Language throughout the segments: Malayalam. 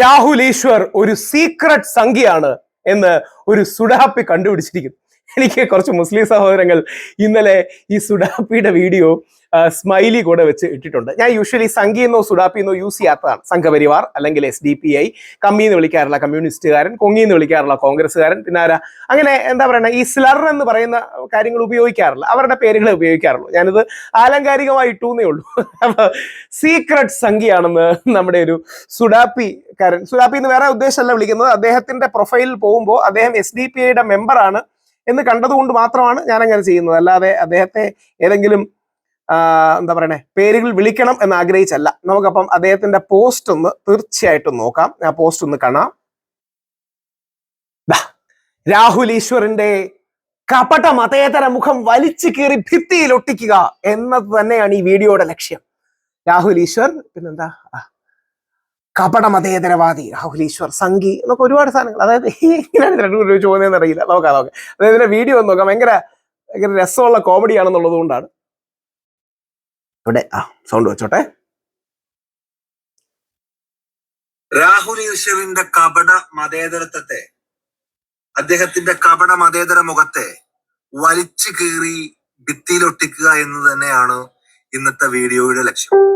രാഹുൽ ഈശ്വർ ഒരു സീക്രട്ട് സംഖ്യയാണ് എന്ന് ഒരു സുഡാപ്പി കണ്ടുപിടിച്ചിരിക്കുന്നു. എനിക്ക് കുറച്ച് മുസ്ലിം സഹോദരങ്ങൾ ഇന്നലെ ഈ സുഡാപ്പിയുടെ വീഡിയോ സ്മൈലി കൂടെ വെച്ച് ഇട്ടിട്ടുണ്ട്. ഞാൻ യൂഷ്വലി സംഘിയെന്നോ സുഡാപ്പിന്നോ യൂസ് ചെയ്യാത്തതാണ്. സംഘപരിവാർ അല്ലെങ്കിൽ എസ് ഡി പി ഐ കമ്മി എന്ന് വിളിക്കാറുള്ള കമ്മ്യൂണിസ്റ്റുകാരൻ കൊങ്ങി എന്ന് വിളിക്കാറുള്ള കോൺഗ്രസ്സുകാരൻ പിന്നെ ആരാ? അങ്ങനെ എന്താ പറയുക ഈ സ്ലർ എന്ന് പറയുന്ന കാര്യങ്ങൾ ഉപയോഗിക്കാറില്ല. അവരുടെ പേരുകൾ ഉപയോഗിക്കാറുള്ളൂ. ഞാനിത് ആലങ്കാരികമായി ഇട്ടൂന്നേ ഉള്ളൂ. സീക്രട്ട് സംഖ്യയാണെന്ന് നമ്മുടെ ഒരു സുഡാപ്പി കാരൻ സുഡാപ്പി എന്ന് വേറെ ഉദ്ദേശമല്ല വിളിക്കുന്നത് അദ്ദേഹത്തിന്റെ പ്രൊഫൈലിൽ പോകുമ്പോൾ അദ്ദേഹം എസ് ഡി പി ഐയുടെ മെമ്പറാണ് എന്ന് കണ്ടതുകൊണ്ട് മാത്രമാണ് ഞാൻ അങ്ങനെ ചെയ്യുന്നത്. അല്ലാതെ അദ്ദേഹത്തെ ഏതെങ്കിലും എന്താ പറയണേ പേരുകൾ വിളിക്കണം എന്ന് ആഗ്രഹിച്ചല്ല. നമുക്കപ്പം അദ്ദേഹത്തിന്റെ പോസ്റ്റ് ഒന്ന് തീർച്ചയായിട്ടും നോക്കാം. ആ പോസ്റ്റ് ഒന്ന് കാണാം. രാഹുൽ ഈശ്വറിന്റെ കപട മതേതര മുഖം വലിച്ചു കീറി ഭിത്തിയിൽ ഒട്ടിക്കുക എന്നത് തന്നെയാണ് ഈ വീഡിയോയുടെ ലക്ഷ്യം. രാഹുൽ ഈശ്വർ പിന്നെന്താ? ആ, കപട മതേതരവാദി രാഹുൽ ഈശ്വർ സംഘി എന്നൊക്കെ ഒരുപാട് സാധനങ്ങൾ. അതായത് എങ്ങനെയാണ് രണ്ടു രൂപ ചോദ്യം അറിയില്ല. നോക്കാം നോക്കാം. അതായത് ഇതിന്റെ വീഡിയോ ഒന്ന് നോക്കാം. ഭയങ്കര ഭയങ്കര രസമുള്ള കോമഡി ആണെന്നുള്ളത് കൊണ്ടാണ്. ഇവിടെ ആ സൗണ്ട് വെച്ചോട്ടെ. രാഹുൽ ഈശ്വറിന്റെ കപട മതേതരത്വത്തെ അദ്ദേഹത്തിന്റെ കപട മതേതര മുഖത്തെ വലിച്ചു കീറി ഭിത്തിയിലൊട്ടിക്കുക എന്ന് തന്നെയാണ് ഇന്നത്തെ വീഡിയോയുടെ ലക്ഷ്യം.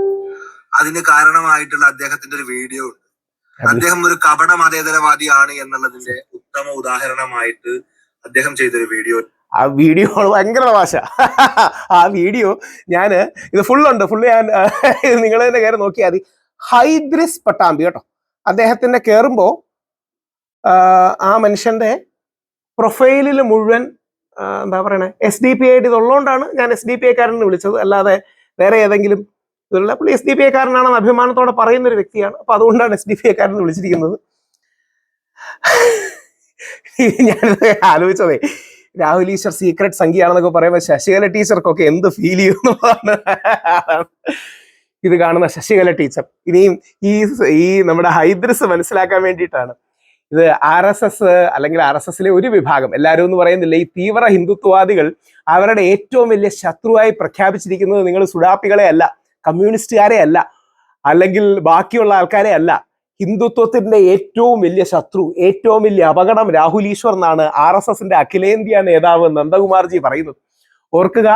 അതിന് കാരണമായിട്ടുള്ള അദ്ദേഹത്തിന്റെ ഒരു വീഡിയോ ഉണ്ട്. അദ്ദേഹം ഒരു കപട മതേതരവാദിയാണ് എന്നുള്ളതിന്റെ ഉത്തമ ഉദാഹരണമായിട്ട് അദ്ദേഹം ചെയ്തൊരു വീഡിയോ. ആ വീഡിയോ ഭയങ്കര തമാശ. ആ വീഡിയോ ഞാൻ ഇത് ഫുള്ളുണ്ട് ഫുള്ള് ഞാൻ നിങ്ങൾ തന്നെ കയറി നോക്കിയാൽ മതി. ഹൈദ്രിസ് പട്ടാമ്പി കേട്ടോ. അദ്ദേഹത്തിന്റെ കയറുമ്പോ ആ മനുഷ്യന്റെ പ്രൊഫൈലിൽ മുഴുവൻ എന്താ പറയണേ എസ് ഡി പി ആയിട്ട് ഇതുള്ളതുകൊണ്ടാണ് ഞാൻ എസ് ഡി പി ഐക്കാരനെ വിളിച്ചത്. അല്ലാതെ വേറെ ഏതെങ്കിലും ഇതിലുള്ള പുള്ളി എസ് ഡി പി ഐക്കാരനാണെന്ന് അഭിമാനത്തോടെ പറയുന്ന ഒരു വ്യക്തിയാണ്. അപ്പൊ അതുകൊണ്ടാണ് എസ് ഡി പി എക്കാരൻ വിളിച്ചിരിക്കുന്നത്. ഞാൻ ആലോചിച്ചതേ രാഹുൽ ഈശ്വർ സീക്രട്ട് സംഖ്യയാണെന്നൊക്കെ പറയുമ്പോൾ ശശികല ടീച്ചർക്കൊക്കെ എന്ത് ഫീൽ ചെയ്യുന്നു ഇത് കാണുന്ന ശശികല ടീച്ചർ. ഇനിയും ഈ ഈ നമ്മുടെ ഹൈദ്രസ് മനസ്സിലാക്കാൻ വേണ്ടിയിട്ടാണ്. ഇത് ആർ എസ് എസ് അല്ലെങ്കിൽ ആർ എസ് എസിലെ ഒരു വിഭാഗം എല്ലാവരും എന്ന് പറയുന്നില്ല ഈ തീവ്ര ഹിന്ദുത്വവാദികൾ അവരുടെ ഏറ്റവും വലിയ ശത്രുവായി പ്രഖ്യാപിച്ചിരിക്കുന്നത് നിങ്ങൾ സുഡാപ്പികളെ അല്ല. കമ്മ്യൂണിസ്റ്റുകാരെ അല്ല അല്ലെങ്കിൽ ബാക്കിയുള്ള ആൾക്കാരെ അല്ല ഹിന്ദുത്വത്തിന്റെ ഏറ്റവും വലിയ ശത്രു ഏറ്റവും വലിയ അപകടം രാഹുൽ ഈശ്വർ എന്നാണ് ആർ എസ് എസിന്റെ അഖിലേന്ത്യാ നേതാവ് നന്ദകുമാർജി പറയുന്നത്. ഓർക്കുക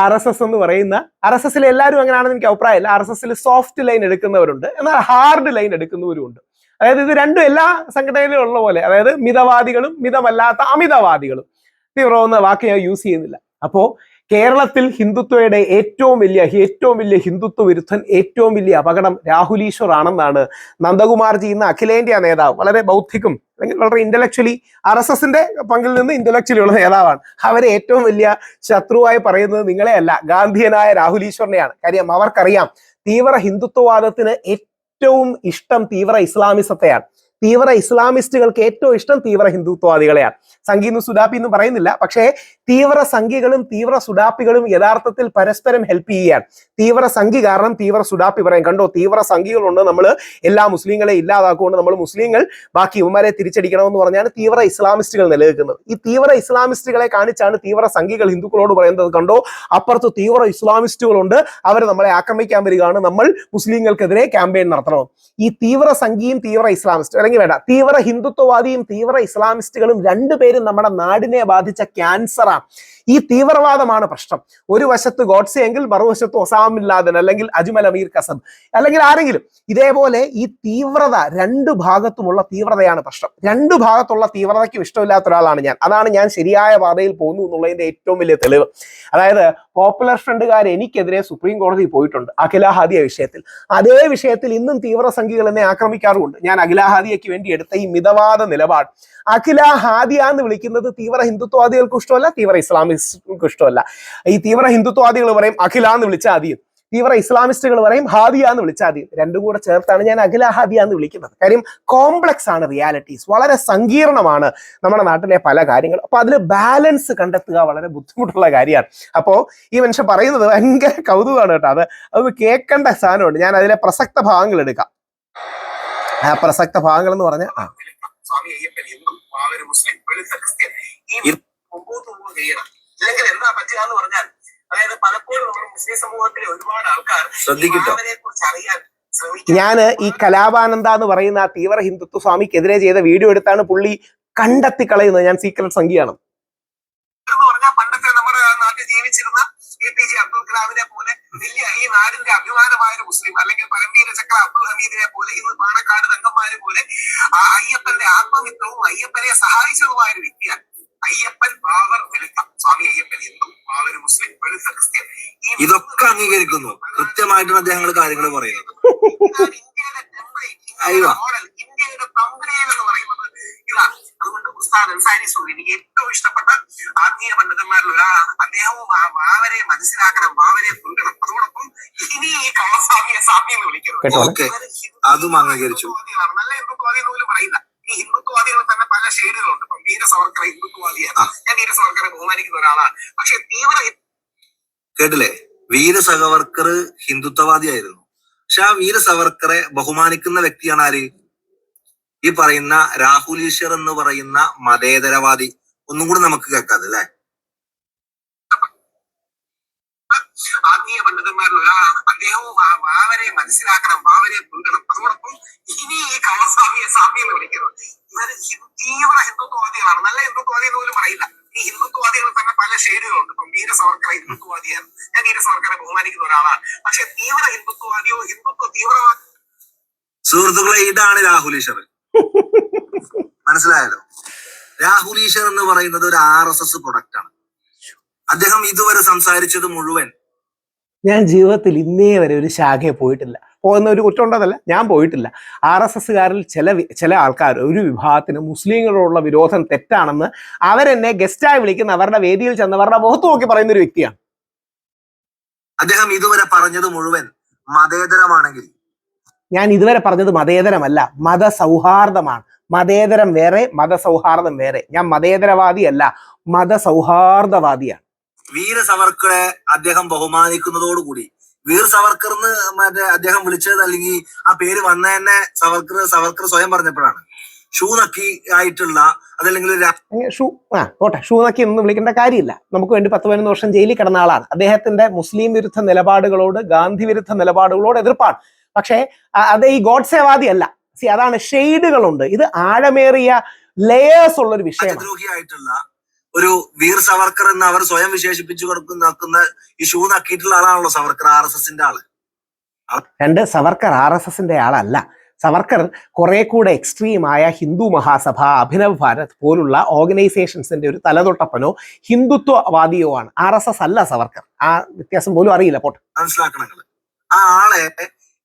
ആർ എസ് എസ് എന്ന് പറയുന്ന ആർ എസ് എസിൽ എല്ലാവരും അങ്ങനെയാണെന്ന് എനിക്ക് അഭിപ്രായമില്ല. ആർ എസ് എസിൽ സോഫ്റ്റ് ലൈൻ എടുക്കുന്നവരുണ്ട് എന്നാൽ ഹാർഡ് ലൈൻ എടുക്കുന്നവരുമുണ്ട്. അതായത് ഇത് രണ്ടും എല്ലാ സംഘടനയിലും ഉള്ള പോലെ അതായത് മിതവാദികളും മിതമല്ലാത്ത അമിതവാദികളും. തീവ്രമെന്ന വാക്ക് ഞാൻ യൂസ് ചെയ്യുന്നില്ല. അപ്പോ കേരളത്തിൽ ഹിന്ദുത്വയുടെ ഏറ്റവും വലിയ ഏറ്റവും വലിയ ഹിന്ദുത്വ വിരുദ്ധൻ ഏറ്റവും വലിയ അപകടം രാഹുൽ ഈശ്വർ ആണെന്നാണ് നന്ദകുമാർജി ഇന്ന് അഖിലേന്ത്യാ നേതാവ് വളരെ ബൗദ്ധികം അല്ലെങ്കിൽ വളരെ ഇന്റലക്ച്വലി ആർ എസ് എസിന്റെ പങ്കിൽ നിന്ന് ഇന്റലക്ച്വലി ഉള്ള നേതാവാണ്. അവരെ ഏറ്റവും വലിയ ശത്രുവായി പറയുന്നത് നിങ്ങളെയല്ല ഗാന്ധിയനായ രാഹുൽ ഈശ്വറിനെയാണ്. കാര്യം അവർക്കറിയാം തീവ്ര ഹിന്ദുത്വവാദത്തിന് ഏറ്റവും ഇഷ്ടം തീവ്ര ഇസ്ലാമിസത്തെയാണ്. തീവ്ര ഇസ്ലാമിസ്റ്റുകൾക്ക് ഏറ്റവും ഇഷ്ടം തീവ്ര ഹിന്ദുത്വവാദികളെയാണ്. സംഘീന്ന് സുഡാപ്പി എന്ന് പറയുന്നില്ല. പക്ഷേ തീവ്ര സംഘികളും തീവ്ര സുഡാപ്പികളും യഥാർത്ഥത്തിൽ പരസ്പരം ഹെൽപ്പ് ചെയ്യാൻ തീവ്ര സംഘി കാരണം തീവ്ര സുഡാപ്പി പറയും. കണ്ടോ തീവ്ര സംഘികളുണ്ട് നമ്മൾ എല്ലാ മുസ്ലിങ്ങളെ ഇല്ലാതാക്കുകൊണ്ട് നമ്മൾ മുസ്ലിങ്ങൾ ബാക്കി ഇവന്മാരെ തിരിച്ചടിക്കണമെന്ന് പറഞ്ഞാണ് തീവ്ര ഇസ്ലാമിസ്റ്റുകൾ നിലനിൽക്കുന്നത്. ഈ തീവ്ര ഇസ്ലാമിസ്റ്റുകളെ കാണിച്ചാണ് തീവ്ര സംഘികൾ ഹിന്ദുക്കളോട് പറയുന്നത് കണ്ടോ? അപ്പുറത്ത് തീവ്ര ഇസ്ലാമിസ്റ്റുകളുണ്ട്. അവർ നമ്മളെ ആക്രമിക്കാൻ വരികയാണ്. നമ്മൾ മുസ്ലിങ്ങൾക്കെതിരെ ക്യാമ്പയിൻ നടത്തണം. ഈ തീവ്ര സംഘിയും തീവ്ര ഇസ്ലാമിസ്റ്റ് അല്ലെങ്കിൽ വേണ്ട. തീവ്ര ഹിന്ദുത്വവാദിയും തീവ്ര ഇസ്ലാമിസ്റ്റുകളും രണ്ടുപേരും നമ്മുടെ നാടിനെ ബാധിച്ച ക്യാൻസറാണ് ഈ തീവ്രവാദമാണ് പ്രശ്നം. ഒരു വശത്ത് ഗോഡ്സെ എങ്കിൽ മറുവശത്ത് ഒസാമില്ലാദൻ അല്ലെങ്കിൽ അജ്മൽ അമീർ കസബ്. അല്ലെങ്കിൽ ആരെങ്കിലും. ഇതേപോലെ ഈ തീവ്രത രണ്ടു ഭാഗത്തുമുള്ള തീവ്രതയാണ് പ്രശ്നം. രണ്ടു ഭാഗത്തുള്ള തീവ്രതയ്ക്കും ഇഷ്ടമില്ലാത്ത ഒരാളാണ് ഞാൻ. അതാണ് ഞാൻ ശരിയായ പാതയിൽ പോകുന്നു എന്നുള്ളതിന്റെ ഏറ്റവും വലിയ തെളിവ്. അതായത് പോപ്പുലർ ഫ്രണ്ടുകാർ എനിക്കെതിരെ സുപ്രീം കോടതി പോയിട്ടുണ്ട് അഖിലാഹാദിയ വിഷയത്തിൽ. അതേ വിഷയത്തിൽ ഇന്നും തീവ്രസംഖ്യകൾ എന്നെ ആക്രമിക്കാറുമുണ്ട്. ഞാൻ അഖിലാഹാദിയയ്ക്ക് വേണ്ടി എടുത്ത ഈ മിതവാദ നിലപാട്. അഖിലാഹാദിയ എന്ന് വിളിക്കുന്നത് തീവ്ര ഹിന്ദുത്വവാദികൾക്ക് ഇഷ്ടമല്ല തീവ്ര ഇസ്ലാമിസ്റ്റുകൾക്ക് ഇഷ്ടമല്ല ഈ തീവ്ര ഹിന്ദുത്വവാദികൾ പറയും അഖില എന്ന് വിളിച്ചാൽ ആദ്യം തീവ്ര ഇസ്ലാമിസ്റ്റുകൾ പറയും ഹാദിയ എന്ന് വിളിച്ചാൽ മതി. രണ്ടും കൂടെ ചേർത്താണ് ഞാൻ അഖില ഹാദിയ എന്ന് വിളിക്കുന്നത്. കാര്യം കോംപ്ലക്സ് ആണ് റിയാലിറ്റീസ് വളരെ സങ്കീർണമാണ് നമ്മുടെ നാട്ടിലെ പല കാര്യങ്ങളും. അപ്പൊ അതിൽ ബാലൻസ് കണ്ടെത്തുക വളരെ ബുദ്ധിമുട്ടുള്ള കാര്യമാണ്. അപ്പോ ഈ മനുഷ്യൻ പറയുന്നത് ഭയങ്കര കൗതുകമാണ് കേട്ടോ. അത് അത് കേൾക്കേണ്ട സാധനമുണ്ട്. ഞാൻ അതിലെ പ്രസക്ത ഭാഗങ്ങൾ എടുക്കാം. ആ പ്രസക്ത ഭാഗങ്ങൾ എന്ന് പറഞ്ഞാൽ ആ. സ്വാമി അയ്യപ്പൻ ഹിന്ദു മാവര് മുസ്ലിം വെളുത്ത ക്രിസ്ത്യൻ ഈ ചെയ്യണം ഇല്ലെങ്കിൽ എന്താ പറ്റുക എന്ന് പറഞ്ഞാൽ അതായത് പലപ്പോഴും നമ്മുടെ മുസ്ലിം സമൂഹത്തിലെ ഒരുപാട് ആൾക്കാർ ശ്രദ്ധിക്കട്ടോ. കുറിച്ച് അറിയാൻ ഞാൻ ഈ കലാപാനന്ദ എന്ന് പറയുന്ന ആ തീവ്ര ഹിന്ദുത്വ സ്വാമിക്കെതിരെ ചെയ്ത വീഡിയോ എടുത്താണ് പുള്ളി കണ്ടെത്തി കളയുന്നത്. ഞാൻ സീക്രട്ട് സംഖ്യയാണ്. പണ്ടത്തെ നമ്മുടെ നാട്ടിൽ ജീവിച്ചിരുന്ന എ പി ജെ അബ്ദുൽ കലാമിനെ പോലെ വലിയ ഈ നാടിന്റെ അഭിമാനമായ ഒരു മുസ്ലിം അല്ലെങ്കിൽ പരമീര ചക്ര അബ്ദുൽ ഹമീദിനെ പോലെ ഇന്ന് പാണക്കാട് തങ്കന്മാരെ പോലെ ആ അയ്യപ്പന്റെ ആത്മമിത്രവും അയ്യപ്പനെ സഹായിച്ചതുമായ ഒരു വ്യക്തിയാണ്. അയ്യപ്പൻ ബാബർ വെളുത്ത സ്വാമി അയ്യപ്പൻ ഹിന്ദു ബാബർ മുസ്ലിം വെളുത്ത ക്രിസ്ത്യൻ ഇതൊക്കെ അംഗീകരിക്കുന്നു. കൃത്യമായിട്ടാണ് അദ്ദേഹങ്ങൾ കാര്യങ്ങൾ പറയുന്നത്. ഇന്ത്യയുടെ ടെംപ്ലേറ്റ് അയ്യോ. മോഡൽ ഇന്ത്യയുടെ തമ്പനയിൽ എന്ന് പറയുന്നത്. ഇതാണ് അതുകൊണ്ട് ഉസ്താദ് അൻസാരി സൂരി എനിക്ക് ഏറ്റവും ഇഷ്ടപ്പെട്ട ആത്മീയ പണ്ഡിതന്മാരിൽ ഒരാളാണ്. അദ്ദേഹവും ആ വാവരെ മനസ്സിലാക്കണം വാവരെ കൊണ്ടണം അതോടൊപ്പം ഇനി ഈ കള്ളസ്വാമിയെ സ്വാമി എന്ന് വിളിക്കരുത് അതും അംഗീകരിച്ചു. നല്ല ഹിന്ദുത്വവാദി എന്ന് പോലും പറയില്ല ഈ ഹിന്ദുത്വവാദികൾ തന്നെ പല ഷെയ്ഡുകളുണ്ട് വീര സവർക്കർ ഹിന്ദുത്വവാദിയാണ്. ഞാൻ വീര സവർക്കറെ ബഹുമാനിക്കുന്ന ഒരാളാണ്. പക്ഷെ തീവ്ര കേട്ടില്ലേ? വീര സവർക്കർ ഹിന്ദുത്വവാദിയായിരുന്നു. പക്ഷെ ആ വീര സവർക്കറെ ബഹുമാനിക്കുന്ന വ്യക്തിയാണ് ആര്? ഈ പറയുന്ന രാഹുൽ ഈശ്വർ എന്ന് പറയുന്ന മതേതരവാദി. ഒന്നും കൂടി നമുക്ക് കേൾക്കാതെ അല്ലെ ആത്മീയ പണ്ഡിതന്മാരിൽ ഒരാളാണ് അദ്ദേഹവും ആ മനസ്സിലാക്കണം വാവരെ കൊണ്ടണം അതോടൊപ്പം ഇനി ഈ കള്ളസ്വാമിയെ സ്വാമി എന്ന് വിളിക്കരുത് ഇവർ തീവ്ര ഹിന്ദുത്വവാദികളാണ്. നല്ല ഹിന്ദുത്വവാദി എന്ന് പോലും പറയില്ല. ഈ ഹിന്ദുത്വവാദികൾ തന്നെ പല ഷെയ്ഡുകളുണ്ട് ഇപ്പം വീര സവർക്കറെ ഹിന്ദുത്വവാദിയാണ്. ഞാൻ വീര സവർക്കറെ ബഹുമാനിക്കുന്ന ഒരാളാണ്. പക്ഷെ തീവ്ര ഹിന്ദുത്വവാദിയോ ഹിന്ദുത്വ തീവ്രവാദി സുഹൃത്തുക്കളെ ഇതാണ് രാഹുൽ ഈശ്വർ മനസ്സിലായല്ലോ? രാഹുൽ എന്ന് പറയുന്നത് ഒരു ആർ എസ് എസ് പ്രൊഡക്റ്റ് ആണ്. അദ്ദേഹം ഇതുവരെ സംസാരിച്ചത് മുഴുവൻ ഞാൻ ജീവിതത്തിൽ ഇന്നേ വരെ ഒരു ശാഖയെ പോയിട്ടില്ല. പോകുന്ന ഒരു കുറ്റമുണ്ടതല്ല ഞാൻ പോയിട്ടില്ല. ആർ എസ് എസ്സുകാരിൽ ചില ചില ആൾക്കാർ ഒരു വിഭാഗത്തിന് മുസ്ലിങ്ങളോടുള്ള വിരോധം തെറ്റാണെന്ന് അവരെന്നെ ഗസ്റ്റായി വിളിക്കുന്ന അവരുടെ വേദിയിൽ ചെന്ന് അവരുടെ മുഖത്ത് നോക്കി പറയുന്ന ഒരു വ്യക്തിയാണ്. അദ്ദേഹം ഇതുവരെ പറഞ്ഞത് മുഴുവൻ മതേതരമാണെങ്കിൽ. ഞാൻ ഇതുവരെ പറഞ്ഞത് മതേതരമല്ല മതസൗഹാർദ്ദമാണ്. മതേതരം വേറെ മതസൗഹാർദ്ദം വേറെ. ഞാൻ മതേതരവാദിയല്ല മതസൗഹാർദ്ദവാദിയാണ്. വീര സവർക്കറെ അദ്ദേഹം ബഹുമാനിക്കുന്നതോടുകൂടി. വീർ സവർക്കർ എന്ന് മറ്റേ അദ്ദേഹം വിളിച്ചത് അല്ലെങ്കിൽ ആ പേര് വന്ന തന്നെ സവർക്കർ സവർക്കർ സ്വയം പറഞ്ഞപ്പോഴാണ്. ഷൂ നക്കി ആയിട്ടുള്ള അതല്ലെങ്കിൽ ഷൂ ആ പോട്ടെ. ഷൂ നക്കി ഒന്നും വിളിക്കേണ്ട കാര്യമില്ല. നമുക്ക് വേണ്ടി പത്ത് പതിനൊന്ന് വർഷം ജയിലിൽ കിടന്ന ആളാണ്. അദ്ദേഹത്തിന്റെ മുസ്ലിം വിരുദ്ധ നിലപാടുകളോട് ഗാന്ധി വിരുദ്ധ നിലപാടുകളോട് എതിർപ്പാണ്. പക്ഷേ അത് ഈ ഗോഡ്സേവാദി അല്ല സി അതാണ് ഷെയ്ഡുകളുണ്ട്. ഇത് ആഴമേറിയ ലേയേഴ്സ് ഉള്ള ഒരു വിഷയമാണ്. ഒരു വീർ സവർക്കർ എന്ന് അവർ സ്വയം വിശേഷിപ്പിച്ചു കൊടുക്കുന്ന ഈ ഷൂ നക്കിയിട്ടുള്ള ആളാണല്ലോ സവർക്കർ ആർ എസ് എസിന്റെ ആൾ. രണ്ട് സവർക്കർ ആർ എസ് എസിന്റെ ആളല്ല. സവർക്കർ കുറെ കൂടെ എക്സ്ട്രീമായ ഹിന്ദു മഹാസഭ അഭിനവ് ഭാരത് പോലുള്ള ഓർഗനൈസേഷൻസിന്റെ ഒരു തലതൊട്ടപ്പനോ ഹിന്ദുത്വവാദിയോ ആണ്. ആർ എസ് എസ് അല്ല സവർക്കർ. ആ വ്യത്യാസം പോലും അറിയില്ല. പോട്ടെ. മനസ്സിലാക്കണങ്ങൾ ആ ആളെ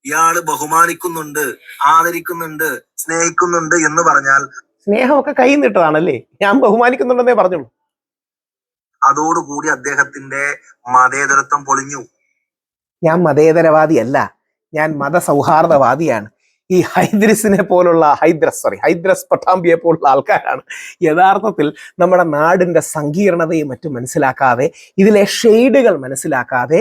ഇയാൾ ബഹുമാനിക്കുന്നുണ്ട് ആദരിക്കുന്നുണ്ട് സ്നേഹിക്കുന്നുണ്ട് എന്ന് പറഞ്ഞാൽ സ്നേഹമൊക്കെ കൈ നിട്ടതാണല്ലേ? ഞാൻ ബഹുമാനിക്കുന്നുണ്ടെന്നേ പറഞ്ഞുള്ളൂ. അതോടുകൂടി അദ്ദേഹത്തിന്റെ മതേതരത്വം പൊളിഞ്ഞു. ഞാൻ മതേതരവാദിയല്ല. ഞാൻ മതസൗഹാർദ്ദവാദിയാണ്. ഈ ഹൈദ്രസിനെ പോലുള്ള ഹൈദ്രസ് സോറി ഹൈദ്രസ് പട്ടാമ്പിയെ പോലുള്ള ആൾക്കാരാണ്. യഥാർത്ഥത്തിൽ നമ്മുടെ നാടിന്റെ സങ്കീർണതയും മറ്റും മനസ്സിലാക്കാതെ ഇതിലെ ഷെയ്ഡുകൾ മനസ്സിലാക്കാതെ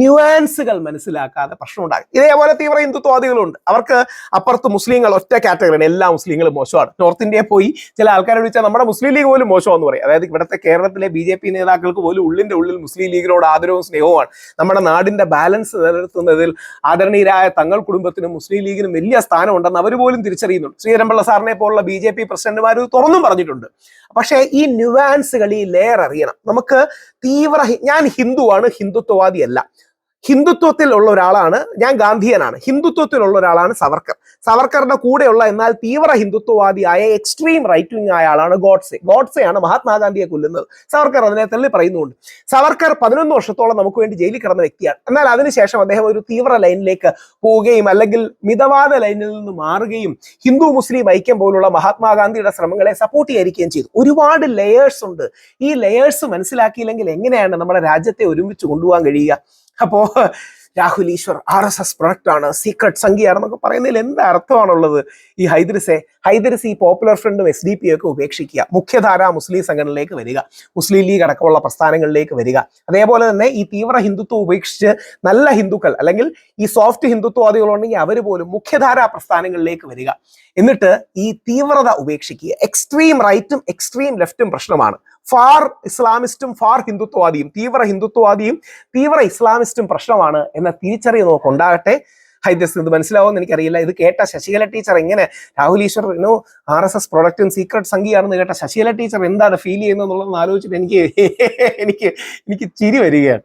ന്യൂആൻസുകൾ മനസ്സിലാക്കാതെ പ്രശ്നം ഉണ്ടാകും ഇതേപോലെ തീവ്ര ഹിന്ദുത്വവാദികളുണ്ട്. അവർക്ക് അപ്പുറത്ത് മുസ്ലിങ്ങൾ ഒറ്റ കാറ്റഗറിയാണ് എല്ലാ മുസ്ലിങ്ങളും മോശമാണ്. നോർത്ത് ഇന്ത്യയിൽ പോയി ചില ആൾക്കാരെ വിളിച്ചാൽ നമ്മുടെ മുസ്ലിം ലീഗ് പോലും മോശമാണെന്ന് പറയും. അതായത് ഇവിടുത്തെ കേരളത്തിലെ ബി ജെ പി നേതാക്കൾക്ക് പോലും ഉള്ളിന്റെ ഉള്ളിൽ മുസ്ലിം ലീഗിനോട് ആദരവും സ്നേഹവുമാണ്. നമ്മുടെ നാടിന്റെ ബാലൻസ് നിലനിർത്തുന്നതിൽ ആദരണീയരായ തങ്ങൾ കുടുംബത്തിനും മുസ്ലിം ലീഗിനും വലിയ സ്ഥാനമുണ്ടെന്ന് അവർ പോലും തിരിച്ചറിയുന്നുണ്ട്. ശ്രീധരൻപിള്ള സാറിനെ പോലുള്ള ബി ജെ പി പ്രസിഡന്റുമാർ തുറന്നും പറഞ്ഞിട്ടുണ്ട്. പക്ഷേ ഈ ന്യൂവാൻസുകൾ ഈ ലെയർ അറിയണം. നമുക്ക് തീവ്ര ഞാൻ ഹിന്ദുവാണ് ഹിന്ദുത്വവാദിയല്ല. ഹിന്ദുത്വത്തിൽ ഉള്ള ഒരാളാണ് ഞാൻ ഗാന്ധിയനാണ്. ഹിന്ദുത്വത്തിലുള്ള ഒരാളാണ് സവർക്കർ. സവർക്കറുടെ കൂടെയുള്ള എന്നാൽ തീവ്ര ഹിന്ദുത്വവാദിയായ എക്സ്ട്രീം റൈറ്റ് വിങ് ആയ ആളാണ് ഗോഡ്സെ. ഗോഡ്സെയാണ് മഹാത്മാഗാന്ധിയെ കൊല്ലുന്നത്. സവർക്കർ അതിനെ തള്ളി പറയുന്നുണ്ട്. സവർക്കർ പതിനൊന്ന് വർഷത്തോളം നമുക്ക് വേണ്ടി ജയിലിൽ കിടന്ന വ്യക്തിയാണ്. എന്നാൽ അതിനുശേഷം അദ്ദേഹം ഒരു തീവ്ര ലൈനിലേക്ക് പോവുകയും അല്ലെങ്കിൽ മിതവാദ ലൈനിൽ നിന്ന് മാറുകയും ഹിന്ദു മുസ്ലിം ഐക്യം പോലുള്ള മഹാത്മാഗാന്ധിയുടെ ശ്രമങ്ങളെ സപ്പോർട്ട് ചെയ്യാതിരിക്കുകയും ചെയ്തു. ഒരുപാട് ലെയേഴ്സ് ഉണ്ട്. ഈ ലെയേഴ്സ് മനസ്സിലാക്കിയില്ലെങ്കിൽ എങ്ങനെയാണ് നമ്മുടെ രാജ്യത്തെ ഒരുമിച്ച് കൊണ്ടുപോകാൻ കഴിയുക? അപ്പോ Rahul Easwar R S S product ആണ് സീക്രട്ട് സംഖ്യയാണെന്നൊക്കെ പറയുന്നതിൽ എന്ത് അർത്ഥമാണുള്ളത്? ഈ ഹൈദരസെ ഹൈദരസ് ഈ പോപ്പുലർ ഫ്രണ്ടും എസ് ഡി പി ഒക്കെ ഉപേക്ഷിക്കുക. മുഖ്യധാര മുസ്ലിം സംഘടനയിലേക്ക് വരിക. മുസ്ലിം ലീഗ് അടക്കമുള്ള പ്രസ്ഥാനങ്ങളിലേക്ക് വരിക. അതേപോലെ തന്നെ ഈ തീവ്ര ഹിന്ദുത്വം ഉപേക്ഷിച്ച് നല്ല ഹിന്ദുക്കൾ അല്ലെങ്കിൽ ഈ സോഫ്റ്റ് ഹിന്ദുത്വവാദികളുണ്ടെങ്കിൽ അവർ പോലും മുഖ്യധാര പ്രസ്ഥാനങ്ങളിലേക്ക് വരിക. എന്നിട്ട് ഈ തീവ്രത ഉപേക്ഷിക്കുക. എക്സ്ട്രീം റൈറ്റും എക്സ്ട്രീം ലെഫ്റ്റും പ്രശ്നമാണ്. ഫാർ ഇസ്ലാമിസ്റ്റും ഫാർ ഹിന്ദുത്വവാദിയും തീവ്ര ഹിന്ദുത്വവാദിയും തീവ്ര ഇസ്ലാമിസ്റ്റും പ്രശ്നമാണ് എന്ന തിരിച്ചറിവ് നമുക്കുണ്ടാകട്ടെ. ഹൈദസ് ഇത് മനസ്സിലാവുമെന്ന് എനിക്കറിയില്ല. ഇത് കേട്ട ശശികല ടീച്ചർ എങ്ങനെ Rahul Easwar no R S S പ്രൊഡക്റ്റും secret സംഖ്യയാണെന്ന് കേട്ട ശശികല ടീച്ചർ എന്താണ് ഫീൽ ചെയ്യുന്നത് എന്നുള്ളതെന്ന് ആലോചിച്ചിട്ട് എനിക്ക് എനിക്ക് എനിക്ക് ചിരി വരികയാണ്.